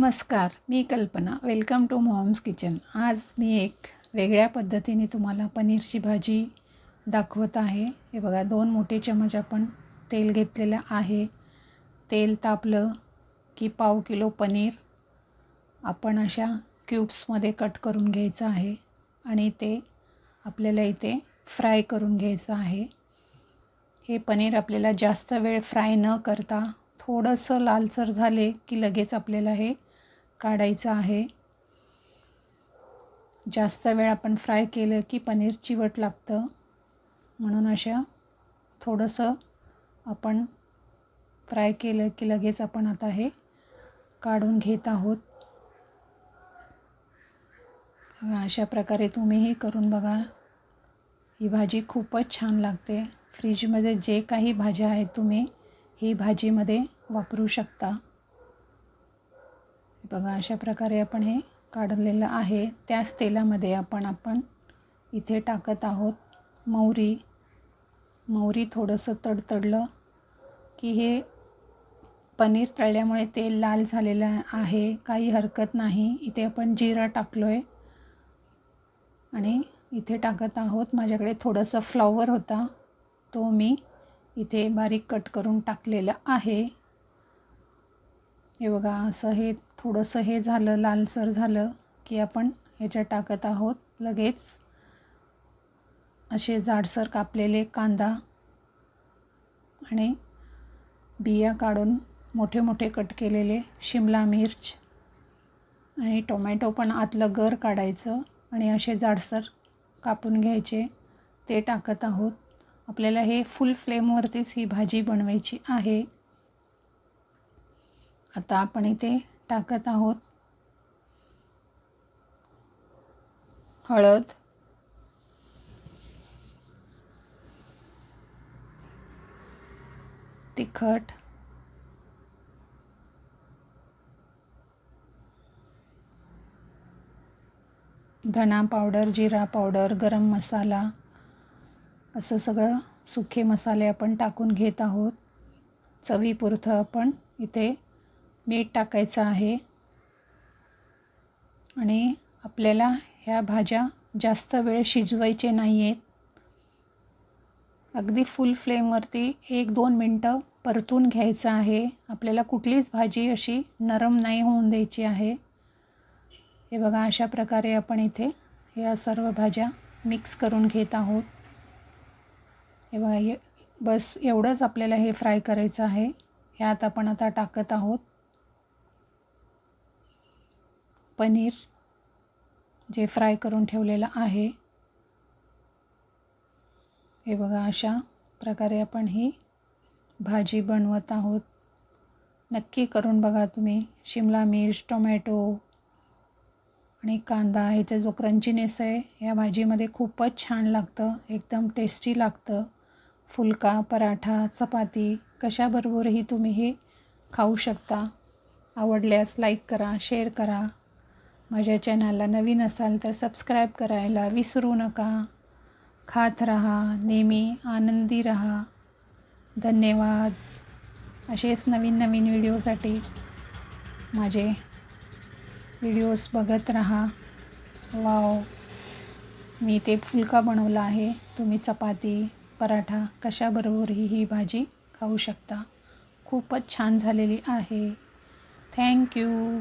नमस्कार मी कल्पना. Welcome to moms kitchen आज मी एक वेगळ्या पद्धतीने तुम्हाला पनीरची भाजी दाखवत आहे. हे बघा दोन मोठे चमच आपण तेल घेतलेलं आहे. तेल तापलं की पाव किलो पनीर आपण अशा क्यूब्समध्ये कट करून घ्यायचं आहे आणि ते आपल्याला इथे फ्राय करून घ्यायचं आहे. हे पनीर आपल्याला जास्त वेळ फ्राय न करता थोडंसं लालसर झाले की लगेच आपल्याला हे काढायचं आहे. जास्त वेळ आपण फ्राय केलं की पनीर चिवट लागतं. म्हणून अशा थोडंसं आपण फ्राय केलं की लगेच आपण आता हे काढून घेत आहोत. अशा प्रकारे तुम्हीही करून बघा. ही भाजी खूपच छान लागते. फ्रीजमध्ये जे काही भाज्या आहेत तुम्ही ही भाजीमध्ये वापरू शकता. बघा अशा प्रकारे आपण हे काढलेलं आहे. त्याच तेलामध्ये आपण आपण इथे टाकत आहोत मोहरी मोहरी थोडंसं तडतडलं की हे पनीर तळल्यामुळे तेल लाल झालेलं आहे. काही हरकत नाही. इथे आपण जिरा टाकलो आहे आणि इथे टाकत आहोत. माझ्याकडे थोडंसं फ्लॉवर होता. तो मी इथे बारीक कट करून टाकलेलं आहे. हे बघा असं हे थोडंसं हे झालं लालसर झालं की आपण ह्याच्यात टाकत आहोत लगेच. असे जाडसर कापलेले कांदा आणि बिया काढून मोठे मोठे कट केलेले शिमला मिर्च आणि टोमॅटो पण आतलं गर काढायचं आणि असे जाडसर कापून घ्यायचे. ते टाकत आहोत. आपल्याला हे फुल फ्लेमवरतीच ही भाजी बनवायची आहे. आता आपण इथे टाकत आहोत हळद. तिखट. धणा पावडर जिरा पावडर गरम मसाला असं सगळं सुखे मसाले आपण टाकून घेत आहोत. चवीपुरतं आपण इथे मीठ टाकायचं आहे. आणि आपल्याला ह्या भाज्या जास्त वेळ शिजवायचे नाही आहेत अगदी फुल फ्लेमवरती एक दोन मिनटं परतून घ्यायचं आहे. आपल्याला कुठलीच भाजी अशी नरम नाही होऊन द्यायची आहे. हे बघा अशा प्रकारे आपण इथे या सर्व भाज्या मिक्स करून घेत आहोत. हे बघा बस एवढंच आपल्याला हे फ्राय करायचं आहे. ह्यात आपण आता टाकत आहोत. पनीर जे फ्राय करून ठेवलेलं आहे. हे बघा अशा प्रकारे आपण ही भाजी बनवत आहोत. नक्की करून बघा तुम्ही. शिमला मिर्च टोमॅटो आणि कांदा ह्याचा जो क्रंचीनेस आहे या भाजीमध्ये खूपच छान लागतं. एकदम टेस्टी लागतं. फुलका पराठा चपाती कशाबरोबरही तुम्ही हे खाऊ शकता. आवडल्यास लाईक करा शेअर करा. माझ्या चॅनलला नवीन असाल तर सबस्क्राईब करायला विसरू नका. खात रहा नेहमी आनंदी रहा. धन्यवाद. असेच नवीन नवीन व्हिडिओसाठी माझे व्हिडिओज बघत राहा. वाव. मी ते फुलका बनवला आहे. तुम्ही चपाती पराठा कशाबरोबरही ही भाजी खाऊ शकता. खूपच छान झालेली आहे. थँक्यू